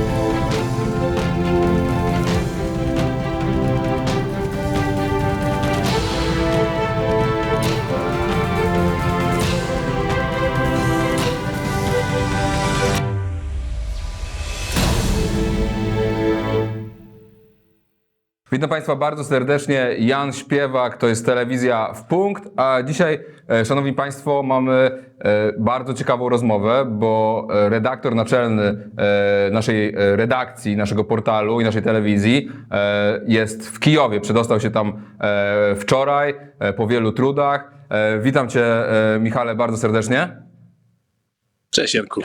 Thank you. Witam Państwa bardzo serdecznie. Jan Śpiewak, to jest telewizja w punkt. A dzisiaj, e, Szanowni Państwo, mamy e, bardzo ciekawą rozmowę, bo e, redaktor naczelny naszej redakcji, naszego portalu i naszej telewizji jest w Kijowie. Przedostał się tam wczoraj po wielu trudach. Witam Cię, Michale, bardzo serdecznie. Cześć Janku.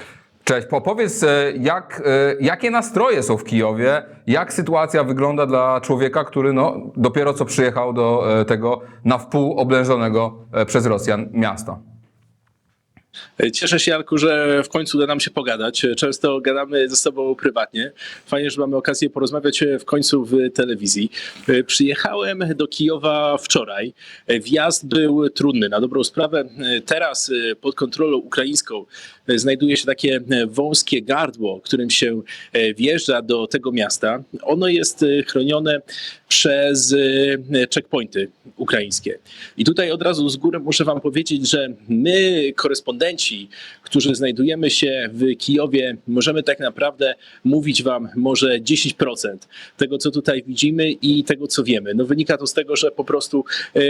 Cześć, powiedz, e, jak, e, jakie nastroje są w Kijowie, jak sytuacja wygląda dla człowieka, który no, dopiero co przyjechał do e, tego na wpół oblężonego przez Rosjan miasta. Cieszę się Janku, że w końcu uda nam się pogadać. Często gadamy ze sobą prywatnie. Fajnie, że mamy okazję porozmawiać w końcu w telewizji. Przyjechałem do Kijowa wczoraj. Wjazd był trudny, na dobrą sprawę. Teraz pod kontrolą ukraińską znajduje się takie wąskie gardło, którym się wjeżdża do tego miasta. Ono jest chronione przez checkpointy ukraińskie. I tutaj od razu z góry muszę wam powiedzieć, że my, korespondenci, którzy znajdujemy się w Kijowie, możemy tak naprawdę mówić wam może 10% tego, co tutaj widzimy i tego, co wiemy. No wynika to z tego, że po prostu e,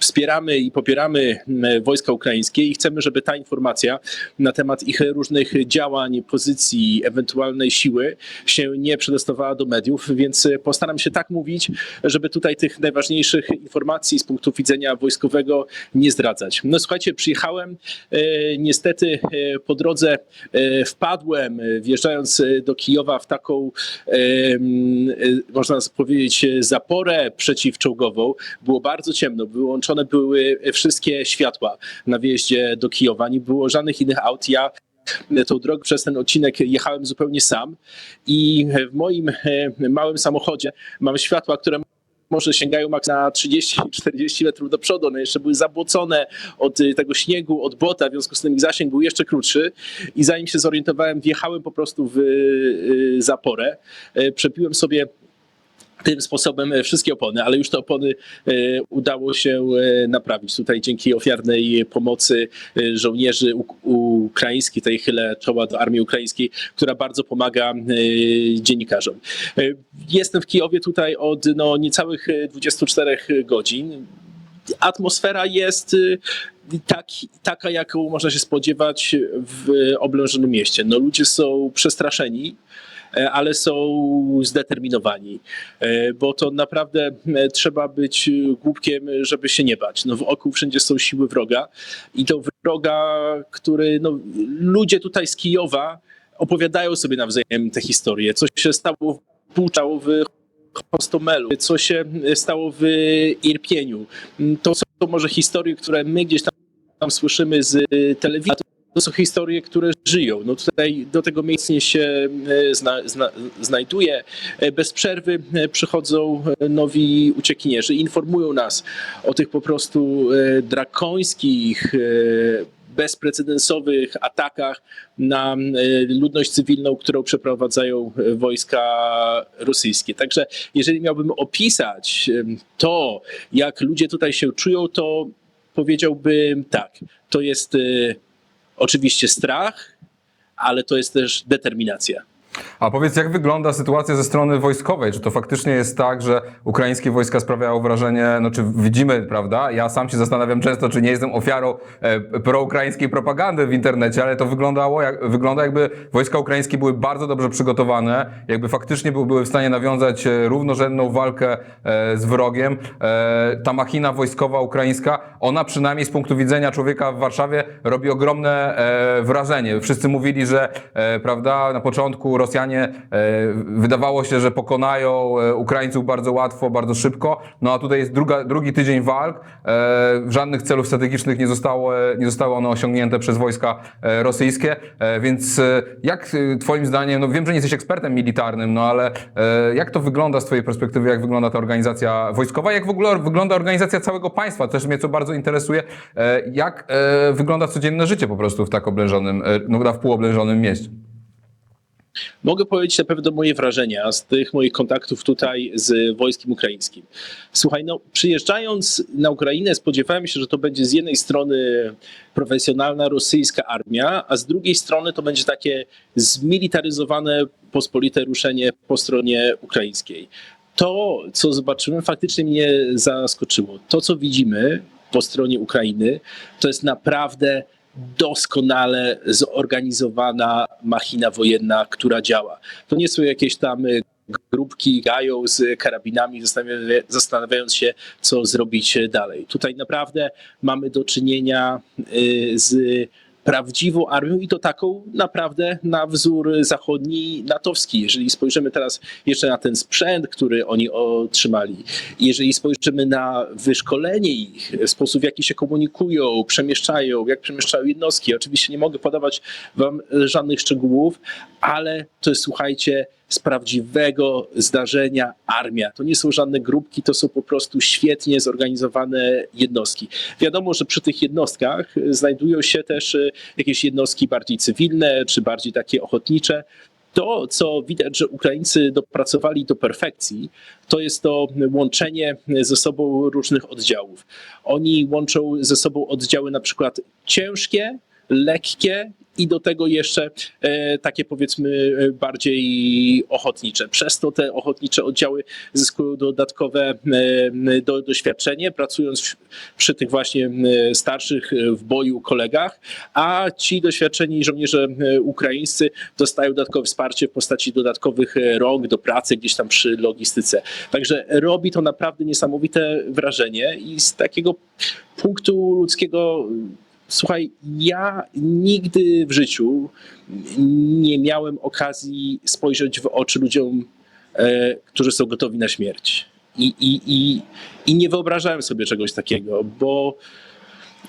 wspieramy i popieramy m, wojska ukraińskie i chcemy, żeby ta informacja na temat ich różnych działań, pozycji, ewentualnej siły się nie przedostawała do mediów, więc postaram się tak mówić, żeby tutaj tych najważniejszych informacji z punktu widzenia wojskowego nie zdradzać. No słuchajcie, przyjechałem, e, niestety e, po drodze e, wpadłem, e, wjeżdżając e, do Kijowa w taką, e, e, można powiedzieć, e, zaporę przeciwczołgową. Było bardzo ciemno, wyłączone były wszystkie światła na wjeździe do Kijowa, nie było żadnych innych aut. Ja tą drogę przez ten odcinek jechałem zupełnie sam i w moim e, małym samochodzie mam światła, które może sięgają maks na 30-40 metrów do przodu. One jeszcze były zabłocone od y, tego śniegu, od błota, w związku z tym zasięg był jeszcze krótszy. I zanim się zorientowałem, wjechałem po prostu w y, zaporę. E, Przepiłem sobie tym sposobem e, wszystkie opony, ale już te opony e, udało się e, naprawić. Tutaj dzięki ofiarnej pomocy żołnierzy uk- ukraińskich, tej chylę czoła do armii ukraińskiej, która bardzo pomaga dziennikarzom. Jestem w Kijowie tutaj od no, niecałych e, 24 godzin. Atmosfera jest tak, taka, jaką można się spodziewać w oblężonym mieście. No, ludzie są przestraszeni ale są zdeterminowani, e, bo to naprawdę e, trzeba być e, głupkiem, żeby się nie bać. No, wokół wszędzie są siły wroga i to wroga, który no, ludzie tutaj z Kijowa opowiadają sobie nawzajem te historie, co się stało w Buczało, w Hostomelu, co się stało w Irpieniu. To są może historie, które my gdzieś tam, tam słyszymy z telewizji, to są historie, które żyją. No tutaj do tego miejsca się e, zna, zna, znajduje. E, Bez przerwy e, przychodzą nowi uciekinierzy, informują nas o tych po prostu drakońskich, bezprecedensowych atakach na ludność cywilną, którą przeprowadzają wojska rosyjskie. Także jeżeli miałbym opisać to, jak ludzie tutaj się czują, to powiedziałbym tak, to jest oczywiście strach, ale to jest też determinacja. A powiedz, jak wygląda sytuacja ze strony wojskowej? Czy to faktycznie jest tak, że ukraińskie wojska sprawiają wrażenie, no czy widzimy, prawda? Ja sam się zastanawiam często, czy nie jestem ofiarą e, proukraińskiej propagandy w internecie, ale to wyglądało, jak, wygląda jakby wojska ukraińskie były bardzo dobrze przygotowane, jakby faktycznie były, w stanie nawiązać e, równorzędną walkę e, z wrogiem. E, ta machina wojskowa ukraińska, ona przynajmniej z punktu widzenia człowieka w Warszawie robi ogromne e, wrażenie. Wszyscy mówili, że e, prawda, na początku Rosjanie e, wydawało się, że pokonają e, Ukraińców bardzo łatwo, bardzo szybko. No a tutaj jest druga, drugi tydzień walk. E, żadnych celów strategicznych nie zostało, nie zostały one osiągnięte przez wojska rosyjskie. Więc jak Twoim zdaniem, no wiem, że nie jesteś ekspertem militarnym, no ale jak to wygląda z Twojej perspektywy, jak wygląda ta organizacja wojskowa, jak w ogóle wygląda organizacja całego państwa? Też mnie co bardzo interesuje, jak wygląda codzienne życie po prostu w tak oblężonym, no na wpół oblężonym mieście. Mogę powiedzieć na pewno moje wrażenia z tych moich kontaktów tutaj z wojskiem ukraińskim. Słuchaj, no przyjeżdżając na Ukrainę spodziewałem się, że to będzie z jednej strony profesjonalna rosyjska armia, a z drugiej strony to będzie takie zmilitaryzowane pospolite ruszenie po stronie ukraińskiej. To, co zobaczyłem, faktycznie mnie zaskoczyło. To, co widzimy po stronie Ukrainy, to jest naprawdę doskonale zorganizowana machina wojenna, która działa. To nie są jakieś tam y, grupki gają z karabinami, zastanawia- zastanawiając się, co zrobić dalej. Tutaj naprawdę mamy do czynienia y, z prawdziwą armią i to taką naprawdę na wzór zachodni natowski. Jeżeli spojrzymy teraz jeszcze na ten sprzęt, który oni otrzymali, jeżeli spojrzymy na wyszkolenie ich, sposób w jaki się komunikują, przemieszczają, jak przemieszczają jednostki, oczywiście nie mogę podawać wam żadnych szczegółów, ale to jest, słuchajcie, z prawdziwego zdarzenia armia. To nie są żadne grupki, to są po prostu świetnie zorganizowane jednostki. Wiadomo, że przy tych jednostkach znajdują się też e, jakieś jednostki bardziej cywilne, czy bardziej takie ochotnicze. To, co widać, że Ukraińcy dopracowali do perfekcji, to jest to łączenie ze sobą różnych oddziałów. Oni łączą ze sobą oddziały na przykład ciężkie, lekkie i do tego jeszcze e, takie powiedzmy e, bardziej ochotnicze. Przez to te ochotnicze oddziały zyskują dodatkowe e, do, doświadczenie, pracując przy tych właśnie starszych w boju kolegach, a ci doświadczeni żołnierze ukraińscy dostają dodatkowe wsparcie w postaci dodatkowych rąk do pracy gdzieś tam przy logistyce. Także robi to naprawdę niesamowite wrażenie i z takiego punktu ludzkiego Słuchaj, ja nigdy w życiu nie miałem okazji spojrzeć w oczy ludziom, e, którzy są gotowi na śmierć. I, i, i, I nie wyobrażałem sobie czegoś takiego, bo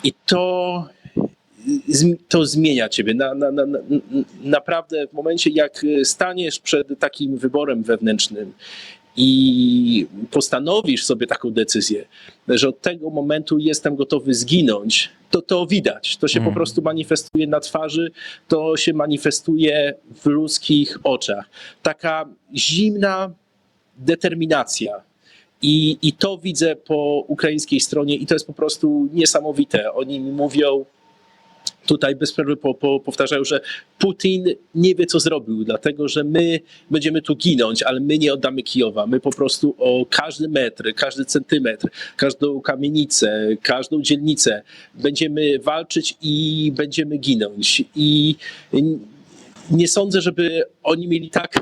i to, to zmienia ciebie. Na, na, na, naprawdę w momencie, jak staniesz przed takim wyborem wewnętrznym i postanowisz sobie taką decyzję, że od tego momentu jestem gotowy zginąć, to to widać. To się po Mm. prostu manifestuje na twarzy, to się manifestuje w ludzkich oczach. Taka zimna determinacja. I, I to widzę po ukraińskiej stronie, i to jest po prostu niesamowite. Oni mi mówią, tutaj bez przerwy po, po, powtarzają, że Putin nie wie, co zrobił, dlatego że my będziemy tu ginąć, ale my nie oddamy Kijowa. My po prostu o każdy metr, każdy centymetr, każdą kamienicę, każdą dzielnicę będziemy walczyć i będziemy ginąć. I nie sądzę, żeby oni mieli tak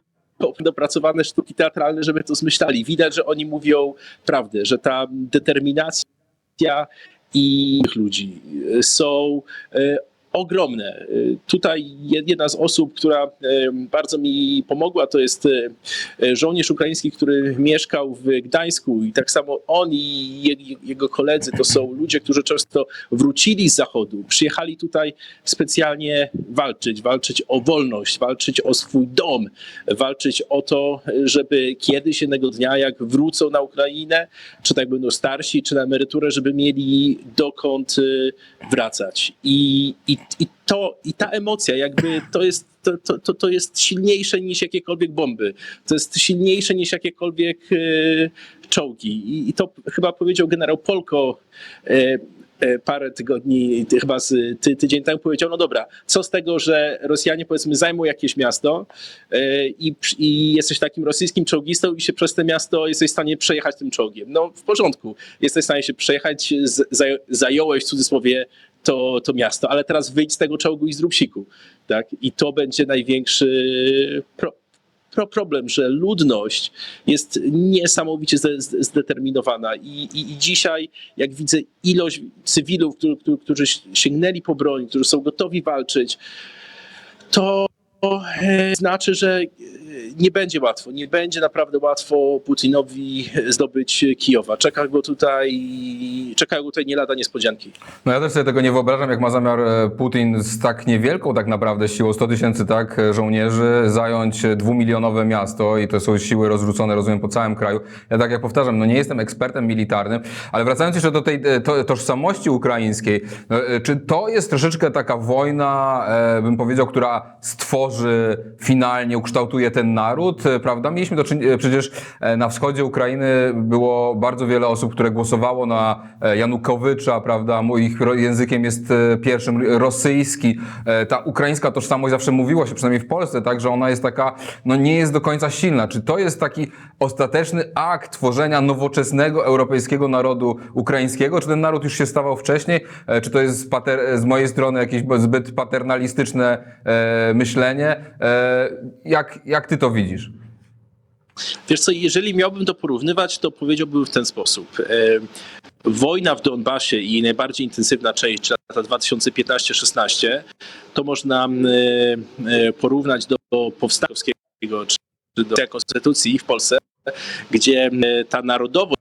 dopracowane sztuki teatralne, żeby to zmyślali. Widać, że oni mówią prawdę, że ta determinacja i ludzi. E, są e, ogromne. E, Tutaj jed- jedna z osób, która e, bardzo mi pomogła, to jest e, żołnierz ukraiński, który mieszkał w Gdańsku i tak samo on i je- jego koledzy to są ludzie, którzy często wrócili z zachodu, przyjechali tutaj specjalnie walczyć, walczyć o wolność, walczyć o swój dom, walczyć o to, żeby kiedyś jednego dnia, jak wrócą na Ukrainę, czy tak będą starsi, czy na emeryturę, żeby mieli dokąd y, wracać. I, i, i, to, i ta emocja, jakby to jest, to, to, to, jest silniejsze niż jakiekolwiek bomby. To jest silniejsze niż jakiekolwiek y, czołgi. I, I to chyba powiedział generał Polko. y, e, parę tygodni, ty- chyba z ty, tydzień temu powiedział, no dobra, co z tego, że Rosjanie powiedzmy zajmą jakieś miasto e, i, i jesteś takim rosyjskim czołgistą i się przez to miasto jesteś w stanie przejechać tym czołgiem. No w porządku, jesteś w stanie się przejechać, z, zaj, zająłeś w cudzysłowie to, to miasto, ale teraz wyjdź z tego czołgu i zrób siku. Tak? I to będzie największy pro, pro problem, że ludność jest niesamowicie zde- zde- zdeterminowana I, i, i dzisiaj jak widzę ilość cywilów, którzy, którzy, sięgnęli po broń, którzy są gotowi walczyć, to e, znaczy, że nie będzie łatwo. Nie będzie naprawdę łatwo Putinowi zdobyć Kijowa. Czeka go tutaj, czekają go tutaj nie lada niespodzianki. No ja też sobie tego nie wyobrażam, jak ma zamiar e, Putin z tak niewielką tak naprawdę siłą, 100 tysięcy tak, e, żołnierzy, zająć dwumilionowe miasto i to są siły rozrzucone, rozumiem, po całym kraju. Ja tak jak powtarzam, no nie jestem ekspertem militarnym, ale wracając jeszcze do tej e, to, tożsamości ukraińskiej, no, czy to jest troszeczkę taka wojna, bym powiedział, która stworzy finalnie, ukształtuje ten naród, e, prawda? Mieliśmy to e, przecież e, na wschodzie Ukrainy było bardzo wiele osób, które głosowało na Janukowycza, prawda? Ich językiem jest pierwszym rosyjski. Ta ukraińska tożsamość zawsze mówiło się, przynajmniej w Polsce, tak, że ona jest taka, no nie jest do końca silna. Czy to jest taki ostateczny akt tworzenia nowoczesnego europejskiego narodu ukraińskiego? Czy ten naród już się stawał wcześniej? Czy to jest z mojej strony jakieś zbyt paternalistyczne myślenie? Jak, jak ty to widzisz? Wiesz co, jeżeli miałbym to porównywać, to powiedziałbym w ten sposób. E, Wojna w Donbasie i najbardziej intensywna część, czyli lata 2015-16, to można mm, e, porównać do powstania czy do konstytucji w Polsce, gdzie ta narodowość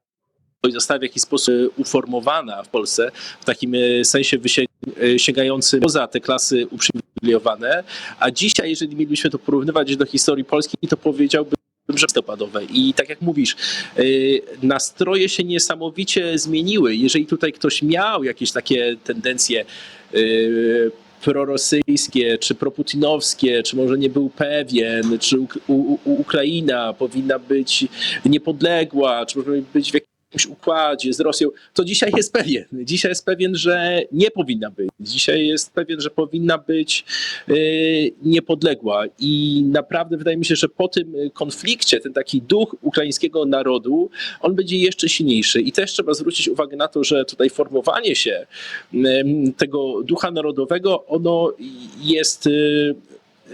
została w jakiś sposób e, uformowana w Polsce, w takim e, sensie e, sięgającym poza te klasy uprzywilejowane, a dzisiaj, jeżeli mielibyśmy to porównywać do historii Polski, to powiedziałbym, że listopadowe. I tak jak mówisz, nastroje się niesamowicie zmieniły. Jeżeli tutaj ktoś miał jakieś takie tendencje prorosyjskie, czy proputinowskie, czy może nie był pewien, czy Ukraina powinna być niepodległa, czy może być w jakimś układzie z Rosją, to dzisiaj jest pewien. Dzisiaj jest pewien, że nie powinna być. Dzisiaj jest pewien, że powinna być y, niepodległa. I naprawdę wydaje mi się, że po tym y, konflikcie ten taki duch ukraińskiego narodu, on będzie jeszcze silniejszy. I też trzeba zwrócić uwagę na to, że tutaj formowanie się ym, tego ducha narodowego, ono jest y,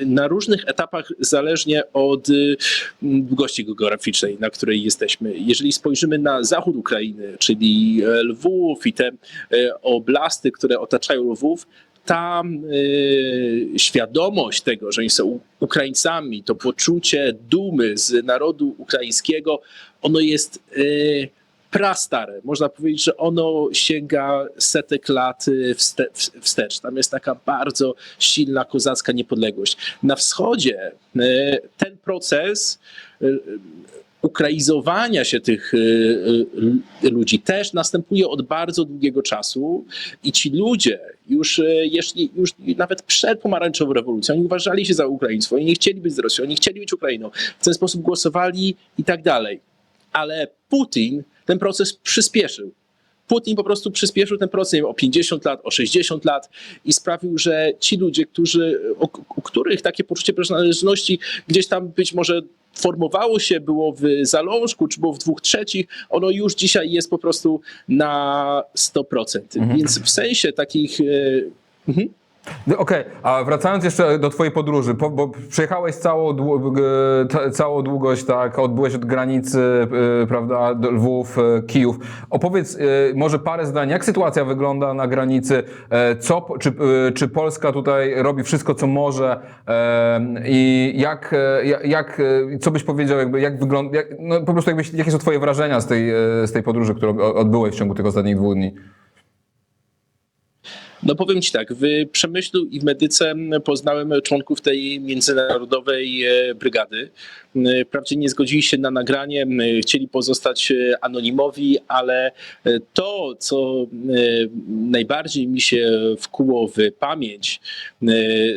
na różnych etapach zależnie od y, długości geograficznej, na której jesteśmy. Jeżeli spojrzymy na zachód Ukrainy, czyli e, Lwów i te e, oblasty, które otaczają Lwów, tam y, świadomość tego, że oni są Ukraińcami, to poczucie dumy z narodu ukraińskiego, ono jest y, prastare. Można powiedzieć, że ono sięga setek lat y, wstecz. Tam jest taka bardzo silna kozacka niepodległość. Na wschodzie y, ten proces y, ukraizowania się tych ludzi też następuje od bardzo długiego czasu i ci ludzie już, jeśli, już nawet przed pomarańczową rewolucją, oni uważali się za Ukraiństwo, oni nie chcieli być z Rosją, oni chcieli być Ukrainą, w ten sposób głosowali i tak dalej. Ale Putin ten proces przyspieszył. Putin po prostu przyspieszył ten proces wiem, o 50 lat, o 60 lat i sprawił, że ci ludzie, którzy, o, u których takie poczucie przynależności gdzieś tam być może formowało się, było w zalążku, czy było w dwóch trzecich, ono już dzisiaj jest po prostu na 100%. Więc w sensie takich... e, mhm. No, Okej, a wracając jeszcze do twojej podróży, po, bo przejechałeś całą, e, całą długość, tak, odbyłeś od granicy, e, prawda, Lwów, e, Kijów. Opowiedz może parę zdań, jak sytuacja wygląda na granicy, co, czy, czy Polska tutaj robi wszystko, co może i jak, jak- co byś powiedział, jakby, jak wygląda, jak, no po prostu jakbyś, jakie są twoje wrażenia z tej, z tej podróży, którą odbyłeś w ciągu tych ostatnich dwóch dni? No powiem Ci tak, w Przemyślu i w Medyce poznałem członków tej międzynarodowej e, brygady. E, Wprawdzie nie zgodzili się na nagranie, chcieli pozostać e, anonimowi, ale to, co najbardziej mi się wkuło w pamięć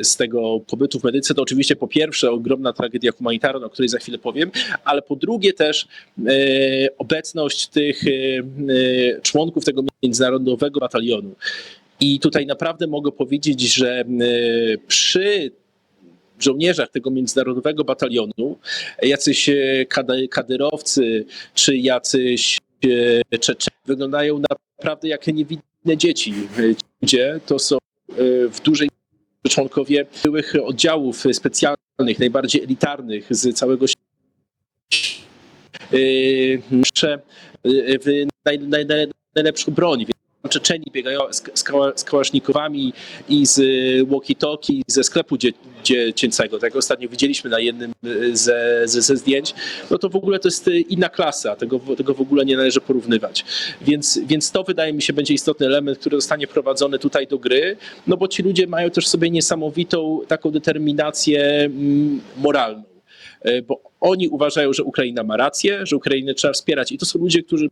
z tego pobytu w Medyce, to oczywiście po pierwsze ogromna tragedia humanitarna, o której za chwilę powiem, ale po drugie też obecność tych członków tego międzynarodowego batalionu. I tutaj naprawdę mogę powiedzieć, że y, przy żołnierzach tego międzynarodowego batalionu, jacyś e, kadyrowcy czy jacyś e, Czeczeni wyglądają naprawdę jak niewinne dzieci. E, Ci ludzie to są e, w dużej mierze członkowie byłych oddziałów specjalnych, najbardziej elitarnych z całego świata. E, e, w naj, naj, naj, najlepszą broń. Czeczeni biegają z, z, kała- z kałasznikowami i z walkie-talkie ze sklepu dzie, dziecięcego, tak jak ostatnio widzieliśmy na jednym y, ze, ze, ze zdjęć, no to w ogóle to jest y, inna klasa, tego, tego w ogóle nie należy porównywać. Więc, więc to wydaje mi się będzie istotny element, który zostanie wprowadzony tutaj do gry, no bo ci ludzie mają też sobie niesamowitą taką determinację mm, moralną. Bo oni uważają, że Ukraina ma rację, że Ukrainę trzeba wspierać i to są ludzie, którzy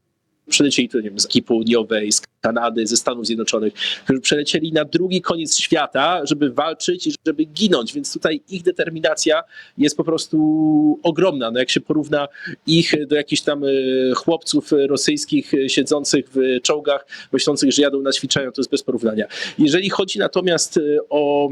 przylecieli tu, nie wiem, z Ki Południowej, z Kanady, ze Stanów Zjednoczonych, którzy przelecieli na drugi koniec świata, żeby walczyć i żeby ginąć, więc tutaj ich determinacja jest po prostu ogromna. No jak się porówna ich do jakichś tam e, chłopców rosyjskich e, siedzących w czołgach, myślących, że jadą na ćwiczenia, to jest bez porównania. Jeżeli chodzi natomiast e, o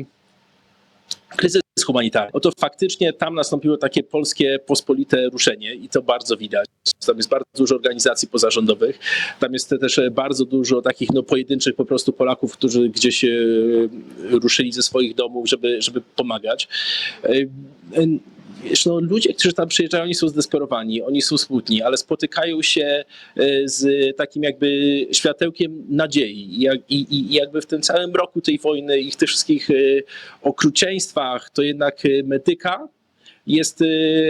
kryzys humanitarny, no to faktycznie tam nastąpiło takie polskie pospolite ruszenie i to bardzo widać. Tam jest bardzo dużo organizacji pozarządowych, tam jest też bardzo dużo takich no, pojedynczych po prostu Polaków, którzy gdzieś e, ruszyli ze swoich domów, żeby, żeby pomagać. Wiesz, no, ludzie, którzy tam przyjeżdżają, oni są zdesperowani, oni są smutni, ale spotykają się e, z takim jakby światełkiem nadziei. I, i, i jakby w tym całym roku tej wojny i tych wszystkich e, okrucieństwach, to jednak e, medyka jest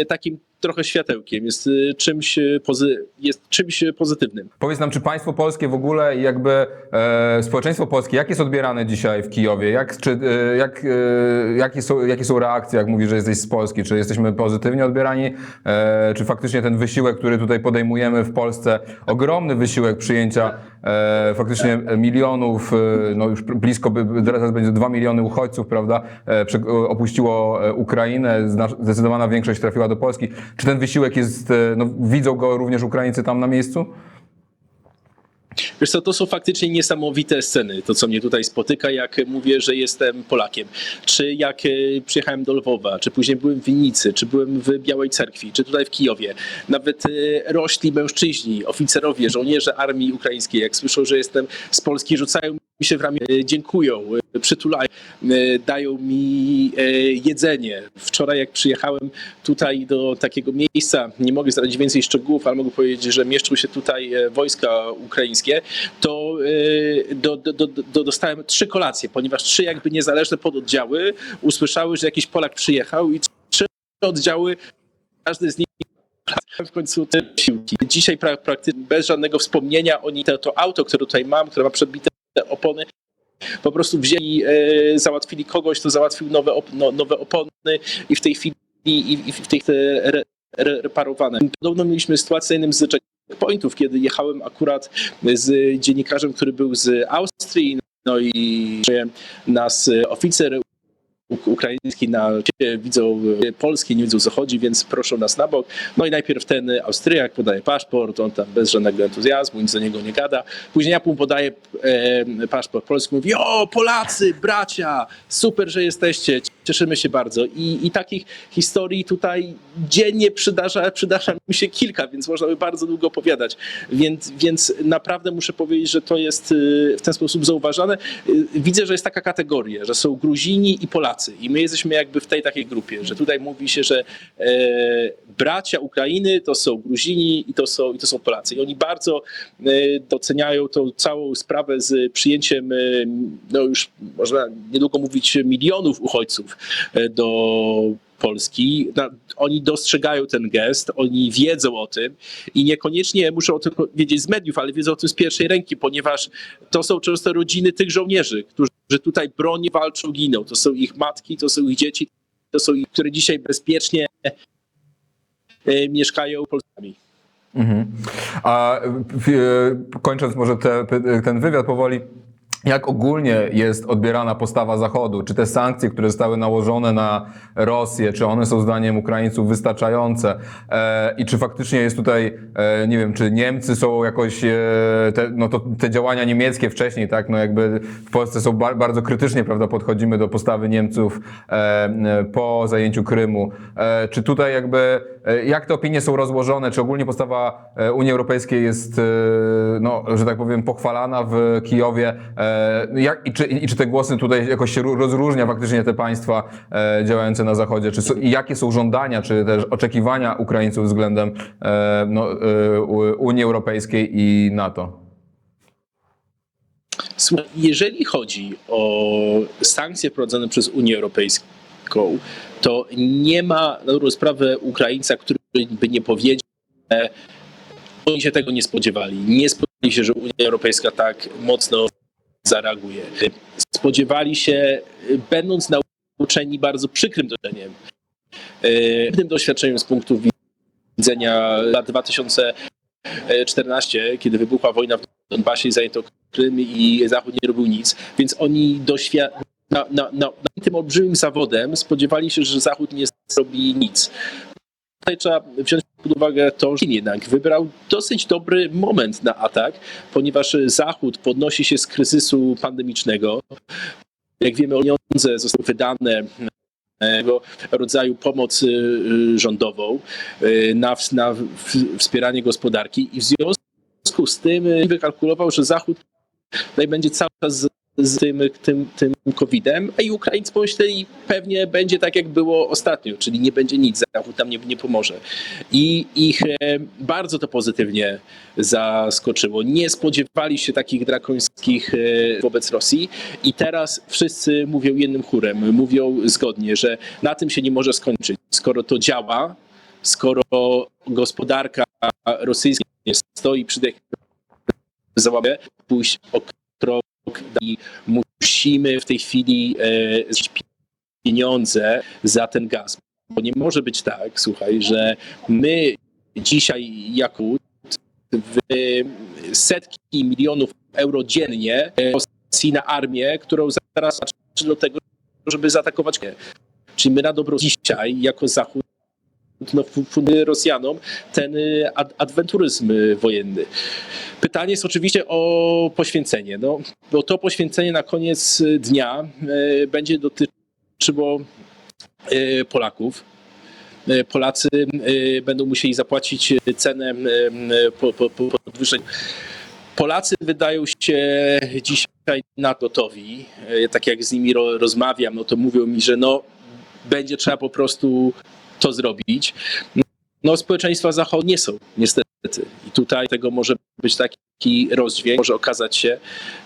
takim trochę światełkiem, jest e, czymś, e, pozy, jest czymś pozytywnym. Powiedz nam, czy państwo polskie w ogóle jakby e, społeczeństwo polskie, jak jest odbierane dzisiaj w Kijowie? Jak, czy, e, jak, e, jakie, są, jakie są reakcje, jak mówisz, że jesteś z Polski? Czy jesteśmy pozytywnie odbierani? E, czy faktycznie ten wysiłek, który tutaj podejmujemy w Polsce, ogromny wysiłek przyjęcia e, faktycznie milionów, e, no już blisko, teraz będzie 2 miliony uchodźców, prawda, e, opuściło e, Ukrainę, zdecydowana większość trafiła do Polski. Czy ten wysiłek jest, e, no, widzą go również Ukraińcy tam na miejscu? Wiesz co, to są faktycznie niesamowite sceny, to co mnie tutaj spotyka, jak mówię, że jestem Polakiem. Czy jak e, przyjechałem do Lwowa, czy później byłem w Winnicy, czy byłem w Białej Cerkwi, czy tutaj w Kijowie. Nawet e, rośli mężczyźni, oficerowie, żołnierze armii ukraińskiej, jak słyszą, że jestem z Polski, rzucają mi się w ramię, dziękują, e, przytulają, e, dają mi e, jedzenie. Wczoraj jak przyjechałem tutaj do takiego miejsca, nie mogę zdradzić więcej szczegółów, ale mogę powiedzieć, że mieszczą się tutaj wojska ukraińskie, to do, do, do, do, dostałem trzy kolacje, ponieważ trzy jakby niezależne pododdziały usłyszały, że jakiś Polak przyjechał i trzy oddziały, każdy z nich w końcu te siłki. Dzisiaj pra, praktycznie bez żadnego wspomnienia oni to, to auto, które tutaj mam, które ma przebite opony, po prostu wzięli, e, załatwili kogoś, kto załatwił nowe, op, no, nowe opony i w tej chwili i, w tej te re, re, reparowane. Podobno mieliśmy sytuację jednym z checkpointów, kiedy jechałem akurat z dziennikarzem, który był z Austrii, no i nas oficer ukraiński na widzą e, polski, nie widzą co chodzi, więc proszą nas na bok. No i najpierw ten Austriak podaje paszport, on tam bez żadnego entuzjazmu, nic do niego nie gada. Później ja mu podaję e, paszport polski, mówi o Polacy, bracia, super, że jesteście, cieszymy się bardzo. I, i takich historii tutaj dziennie przydarza, przydarza mi się kilka, więc można by bardzo długo opowiadać. Więc, więc naprawdę muszę powiedzieć, że to jest y, w ten sposób zauważane. Y, Widzę, że jest taka kategoria, że są Gruzini i Polacy i my jesteśmy jakby w tej takiej grupie, że tutaj mówi się, że e, bracia Ukrainy to są Gruzini i to są, i to są Polacy. I oni bardzo e, doceniają tą całą sprawę z przyjęciem, e, no już można niedługo mówić milionów uchodźców e, do Polski. Na- Oni dostrzegają ten gest, oni wiedzą o tym i niekoniecznie muszą o tym wiedzieć z mediów, ale wiedzą o tym z pierwszej ręki, ponieważ to są często rodziny tych żołnierzy, którzy tutaj broni, walczą, giną. To są ich matki, to są ich dzieci, to są ich, które dzisiaj bezpiecznie e, mieszkają Polskami. Mhm. A e, kończąc może te, ten wywiad powoli, jak ogólnie jest odbierana postawa Zachodu? Czy te sankcje, które zostały nałożone na Rosję, czy one są zdaniem Ukraińców wystarczające? E, I czy faktycznie jest tutaj, e, nie wiem, czy Niemcy są jakoś, e, te, no to te działania niemieckie wcześniej, tak, no jakby w Polsce są ba bardzo krytycznie, prawda, podchodzimy do postawy Niemców e, po zajęciu Krymu. E, czy tutaj jakby, jak te opinie są rozłożone? Czy ogólnie postawa e, Unii Europejskiej jest, e, no, że tak powiem, pochwalana w Kijowie? E, jak, i, czy, I czy te głosy tutaj jakoś się ró- rozróżnia faktycznie te państwa e, działające na Zachodzie? Czy I jakie są żądania, czy też oczekiwania Ukraińców względem e, no, e, Unii Europejskiej i NATO? Jeżeli chodzi o sankcje wprowadzone przez Unię Europejską, to nie ma na dobrą sprawę Ukraińca, który by nie powiedział, że oni się tego nie spodziewali. Nie spodziewali się, że Unia Europejska tak mocno zareaguje. Spodziewali się, będąc nauczeni bardzo przykrym doświadczeniem, e, tym doświadczeniem z punktu widzenia lat 2014, kiedy wybuchła wojna w Donbasie i zajęto Krym i Zachód nie robił nic, więc oni doświad... na, na, na, na tym olbrzymim zawodem spodziewali się, że Zachód nie zrobi nic. Tutaj trzeba wziąć pod uwagę to, że jednak wybrał dosyć dobry moment na atak, ponieważ Zachód podnosi się z kryzysu pandemicznego. Jak wiemy, pieniądze zostały wydane rodzaju pomoc y, rządową y, na, na wspieranie gospodarki i w związku z tym y, wykalkulował, że Zachód tutaj będzie cały czas z, tym, tym, tym COVID-em, a i Ukraińcy pomyśleli, pewnie będzie tak, jak było ostatnio, czyli nie będzie nic, Zachód tam nie, nie pomoże. I ich e, bardzo to pozytywnie zaskoczyło. Nie spodziewali się takich drakońskich e, wobec Rosji i teraz wszyscy mówią jednym chórem, mówią zgodnie, że na tym się nie może skończyć. Skoro to działa, skoro gospodarka rosyjska stoi przy tej załamie, pójść o krok i musimy w tej chwili e, znieść pieniądze za ten gaz. Bo nie może być tak, słuchaj, że my dzisiaj, Jakut, w setki milionów euro dziennie Rosji na armię, którą zaraz do tego, żeby zaatakować. Czyli my na dobro dzisiaj, jako Zachód, no, funduję Rosjanom ten y, ad adwenturyzm y, wojenny. Pytanie jest oczywiście o poświęcenie, no, bo to poświęcenie na koniec dnia y, będzie dotyczyło Polaków. Polacy będą musieli zapłacić cenę po, po, po podwyższeń. Polacy wydają się dzisiaj na gotowi. Tak jak z nimi ro, rozmawiam, no to mówią mi, że no, będzie trzeba po prostu to zrobić. No, społeczeństwa zachodu nie są, niestety. I tutaj tego może być taki rozdźwięk. Może okazać się,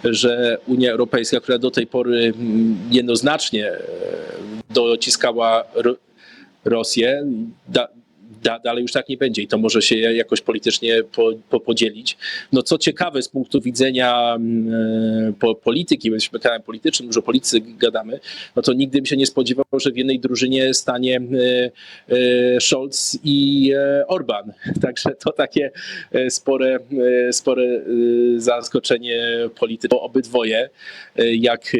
że Unia Europejska, która do tej pory mm, jednoznacznie e, dociskała Ro- Rosję, da, da, dalej już tak nie będzie i to może się jakoś politycznie po, po, podzielić. No co ciekawe z punktu widzenia mm, po, polityki, jesteśmy kanałem politycznym, dużo politycy gadamy, no to nigdy bym się nie spodziewał, że w jednej drużynie stanie e, e, Scholz i Orban. Także to takie spore, spore zaskoczenie polityczne. Obydwoje, jak, e,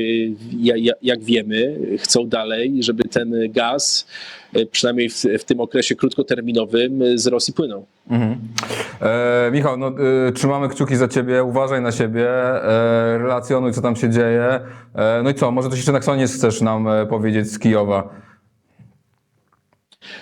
ja- ja- jak wiemy, chcą dalej, żeby ten gaz, przynajmniej w, w tym okresie krótkoterminowym, e, z Rosji płynął. Mhm. E, Michał, no, e, trzymamy kciuki za ciebie, uważaj na siebie, e, relacjonuj, co tam się dzieje. E, no i co, może coś jeszcze na koniec chcesz nam e, powiedzieć z Kijowa?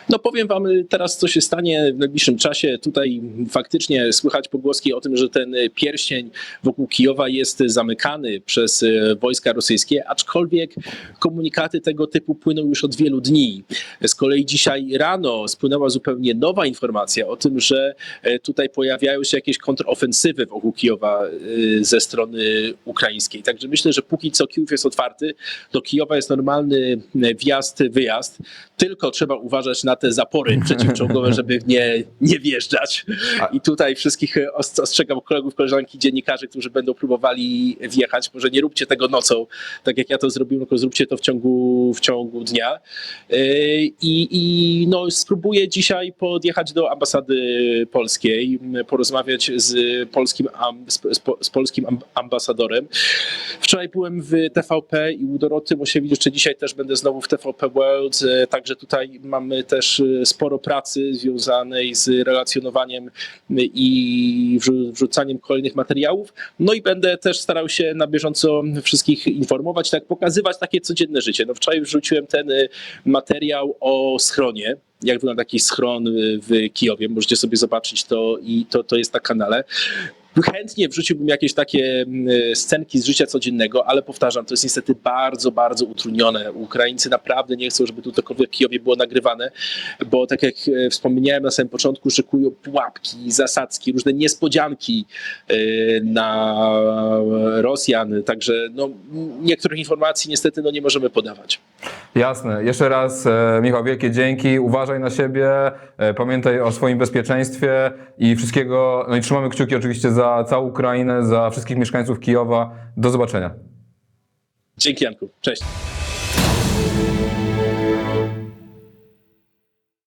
No powiem wam y, teraz, co się stanie w najbliższym czasie. Tutaj faktycznie słychać pogłoski o tym, że ten y, pierścień wokół Kijowa jest zamykany przez y, wojska rosyjskie, aczkolwiek komunikaty tego typu płyną już od wielu dni. Z kolei dzisiaj rano spłynęła zupełnie nowa informacja o tym, że tutaj pojawiają się jakieś kontrofensywy wokół Kijowa ze strony ukraińskiej. Także myślę, że póki co Kijów jest otwarty, do Kijowa jest normalny wjazd, wyjazd. Tylko trzeba uważać na te zapory przeciwczołgowe, żeby nie, nie wjeżdżać. I tutaj wszystkich e, os- ostrzegam kolegów, koleżanki, dziennikarzy, którzy będą próbowali wjechać. Może nie róbcie tego nocą, tak jak ja to zrobiłem, tylko zróbcie to w ciągu, w ciągu dnia. E, I, I no, spróbuję dzisiaj podjechać do ambasady polskiej, porozmawiać z polskim, z, z, po- z polskim amb- ambasadorem. Wczoraj byłem w TVP i u Doroty Mosiewicz, jeszcze dzisiaj też będę znowu w TVP World, e, także tutaj mamy też e, sporo pracy związanej z relacjonowaniem i wrzu- wrzucaniem kolejnych materiałów. No i będę też starał się na bieżąco wszystkich informować, tak pokazywać takie codzienne życie. No wczoraj wrzuciłem ten e, materiał o schronie, jak wygląda taki schron e, w Kijowie. Możecie sobie zobaczyć to i to, to jest na kanale. No chętnie wrzuciłbym jakieś takie mm, scenki z życia codziennego, ale powtarzam, to jest niestety bardzo, bardzo utrudnione. Ukraińcy naprawdę nie chcą, żeby tu cokolwiek w Kijowie było nagrywane, bo tak jak e, wspomniałem na samym początku, szykują pułapki, zasadzki, różne niespodzianki e, na Rosjan, także no, niektórych informacji niestety no, nie możemy podawać. Jasne. Jeszcze raz e, Michał, wielkie dzięki. Uważaj na siebie, pamiętaj o swoim bezpieczeństwie i wszystkiego, no i trzymamy kciuki oczywiście za za całą Ukrainę, za wszystkich mieszkańców Kijowa. Do zobaczenia. Dzięki Janku. Cześć.